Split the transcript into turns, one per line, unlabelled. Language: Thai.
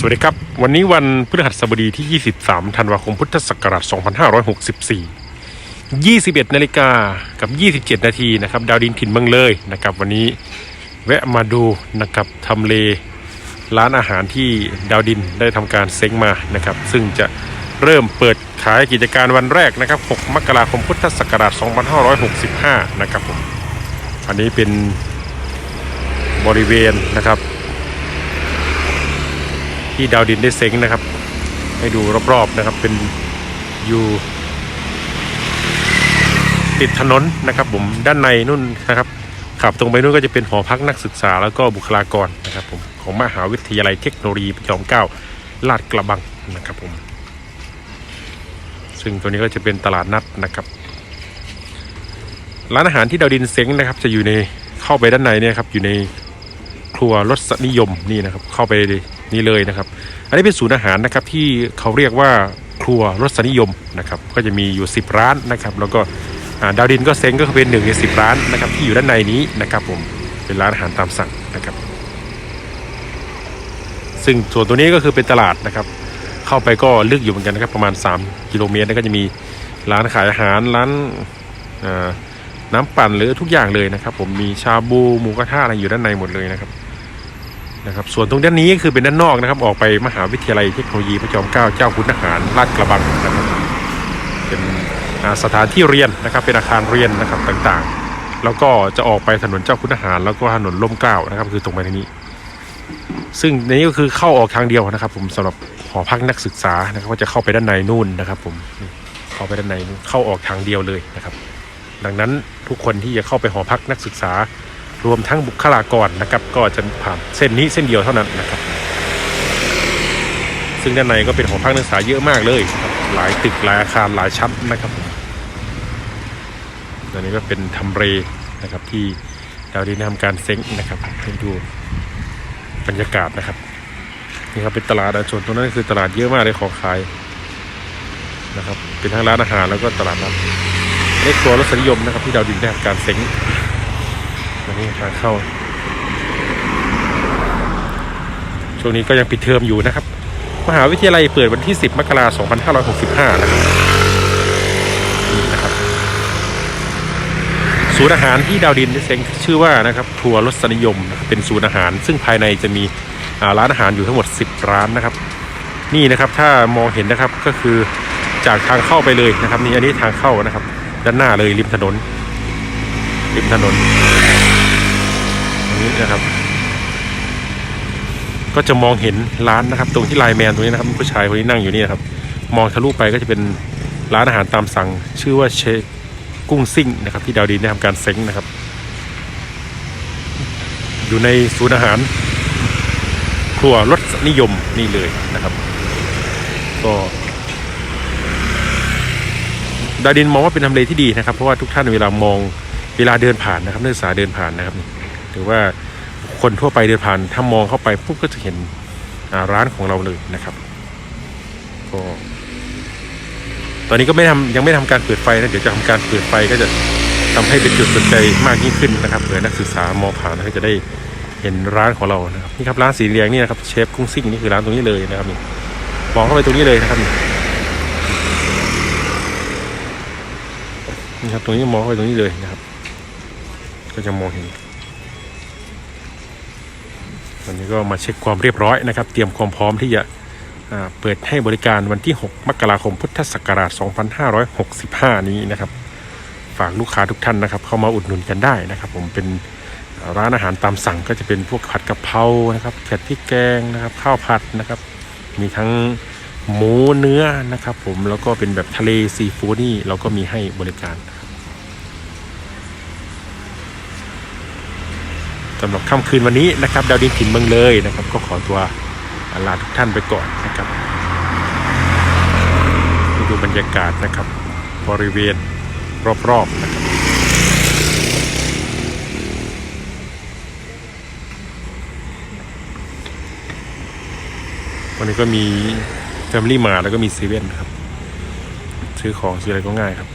สวัสดีครับ วันนี้วันพฤหัสบดีที่ 23 ธันวาคมพุทธศักราช 2564 21 นาฬิกากับ 27 นาทีนะครับ ดาวดินถิ่นเมืองเลยนะครับ วันนี้แวะมาดูนะครับทำเลร้านอาหารที่ดาวดินได้ทำการเซ้งมานะครับ ซึ่งจะเริ่มเปิดขายกิจการวันแรกนะครับ 6 มกราคมพุทธศักราช 2565 นะครับผมอันนี้เป็นบริเวณนะครับ ที่ดาวดินได้เซ็งนะครับ ให้ดูรอบๆนะครับเป็นอยู่ ติดถนนนะครับผมด้านในนู่นนะครับขับตรงไปนู่นก็จะเป็นหอพักนักศึกษาแล้วก็บุคลากรนะครับผมของมหาวิทยาลัยเทคโนโลยีพระจอมเกล้าลาดกระบังนะครับผม ซึ่งตัวนี้ก็จะเป็นตลาดนัดนะครับ ร้านอาหารที่ดาวดินเซ็งนะครับ จะอยู่ในเข้าไปด้านในเนี่ยครับอยู่ในครัวรสนิยมนี่นะครับ เข้าไป นี่เลยนะครับ อันนี้เป็นศูนย์อาหารนะครับที่เขาเรียกว่าครัวรสนิยมนะครับก็จะมีอยู่ 10 ร้านนะครับ แล้วก็ดาวดินก็เซ้งก็เป็นหนึ่งในสิร้านนะครับที่อยู่ด้านในนี้นะครับผมเป็นร้านอาหารตามสั่งนะครับ ซึ่งส่วนตัวนี้ก็คือเป็นตลาดนะครับ เข้าไปก็ลึกอยู่เหมือนกันนะครับประมาณ 3 กิโลเมตรก็จะมีร้านขายอาหารร้านน้ำปั่นหรือทุกอย่างเลยนะครับ ผมมีชาบูหมูกระทะอะไรอยู่ด้านในหมดเลยนะครับ นะครับส่วนตรงด้านนี้ก็คือเป็นด้านนอกนะครับ ออกไปมหาวิทยาลัยเทคโนโลยีพระจอมเกล้าเจ้าคุณทหารลาดกระบังนะครับเป็นสถานที่เรียนนะครับ เป็นอาคารเรียนนะครับต่างๆ แล้วก็จะออกไปถนนเจ้าคุณทหาร แล้วก็ถนนล่มเกล้านะครับ คือตรงไปทางนี้ ซึ่งในนี้ก็คือเข้าออกทางเดียวนะครับ ผมสำหรับหอพักนักศึกษานะครับก็จะเข้าไปด้านในนู่นนะครับ ผมเข้าไปด้านในเข้าออกทางเดียวเลยนะครับ ดังนั้นทุกคนที่จะเข้าไปหอพักนักศึกษา รวมทั้งบุคลากรนะครับ ก็จะผ่านเส้นนี้เส้นเดียวเท่านั้นนะครับ ซึ่งด้านในก็เป็นหอพักนักศึกษาเยอะมากเลยครับหลายตึกหลายอาคารหลายชั้นนะครับผมอันนี้ก็เป็นทำเรนะครับที่ดาวดินทำการเซ้งนะครับให้ดูบรรยากาศนะครับนี่ครับเป็นตลาดนะส่วนตรงนั้นคือตลาดเยอะมากเลยของขายนะครับเป็นทั้งร้านอาหารแล้วก็ตลาดนัดเลขตัวรสนิยมนะครับที่ดาวดินได้ทำการเซ้ง วันนี้ทางเข้า ช่วงนี้ก็ยังปิดเทอมอยู่นะครับ มหาวิทยาลัยเปิดวันที่ 10 มกราคม 2565 นะครับนี่นะครับ ศูนย์อาหารที่ดาวดินเซ็งชื่อว่านะครับทัวร์รสนิยมเป็นศูนย์อาหาร ซึ่งภายในจะมีร้านอาหารอยู่ทั้งหมด 10 ร้านนะครับ นี่นะครับถ้ามองเห็นนะครับก็คือจากทางเข้าไปเลยนะครับ นี่อันนี้ทางเข้านะครับ ด้านหน้าเลยริมถนนริมถนน นี้นะครับ ก็จะมองเห็นร้านนะครับ ตรงที่ไลน์แมนตรงนี้นะครับผู้ชายคนนี้นั่งอยู่นี่นะครับ มองทะลุไปก็จะเป็นร้านอาหารตามสั่ง ชื่อว่าเชฟกุ้งซิ่งนะครับ ที่ดาวดินได้ทำการเซ้งนะครับ อยู่ในศูนย์อาหาร ครัวรสนิยมนี่เลยนะครับ ก็ดาวดินมองว่าเป็นทำเลที่ดีนะครับ เพราะว่าทุกท่านเวลามองเวลาเดินผ่านนะครับนักศึกษาเดินผ่านนะครับ รือว่าคนทั่วไปเดินผ่านถ้ามองเข้าไปปุ๊บก็จะเห็นร้านของเราเลยนะครับก็ตอนนี้ก็ไม่ทำยังไม่ทำการเปิดไฟนะเดี๋ยวจะทำการเปิดไฟก็จะทำให้เป็นจุดสนใจมากยิ่งขึ้นนะครับเผื่อนักศึกษามองผ่านก็จะได้เห็นร้านของเรานะครับนี่ครับร้านสีเหลืองนี่นะครับเชฟกุ้งซิ่งนี่คือร้านตรงนี้เลยนะครับนี่มองเข้าไปตรงนี้เลยนะครับนี่นี่ครับตรงนี้มองเข้าไปตรงนี้เลยนะครับ ก็จะมองเห็น วันนี้ก็มาเช็คความเรียบร้อยนะครับ เตรียมความพร้อมที่จะเปิดให้บริการวันที่ 6 มกราคมพุทธศักราช 2565 นี้นะครับ ฝากลูกค้าทุกท่านนะครับ เข้ามาอุดหนุนกันได้นะครับ ผมเป็นร้านอาหารตามสั่งก็จะเป็นพวกผัดกะเพรานะครับผัดพริกแกงนะครับ ข้าวผัดนะครับ มีทั้งหมูเนื้อนะครับ ผมแล้วก็เป็นแบบทะเลซีฟู้ดนี่เราก็มีให้บริการ สำหรับค่ำคืนวันนี้นะครับ ดาวดินถิ่นเมืองเลยนะครับ ก็ขอตัวลาทุกท่านไปก่อนนะครับดูบรรยากาศนะครับ บริเวณรอบๆนะครับวันนี้ก็มีแฟมิลี่มาแล้วก็มีเซเว่นครับ ซื้อของซื้ออะไรก็ง่ายครับ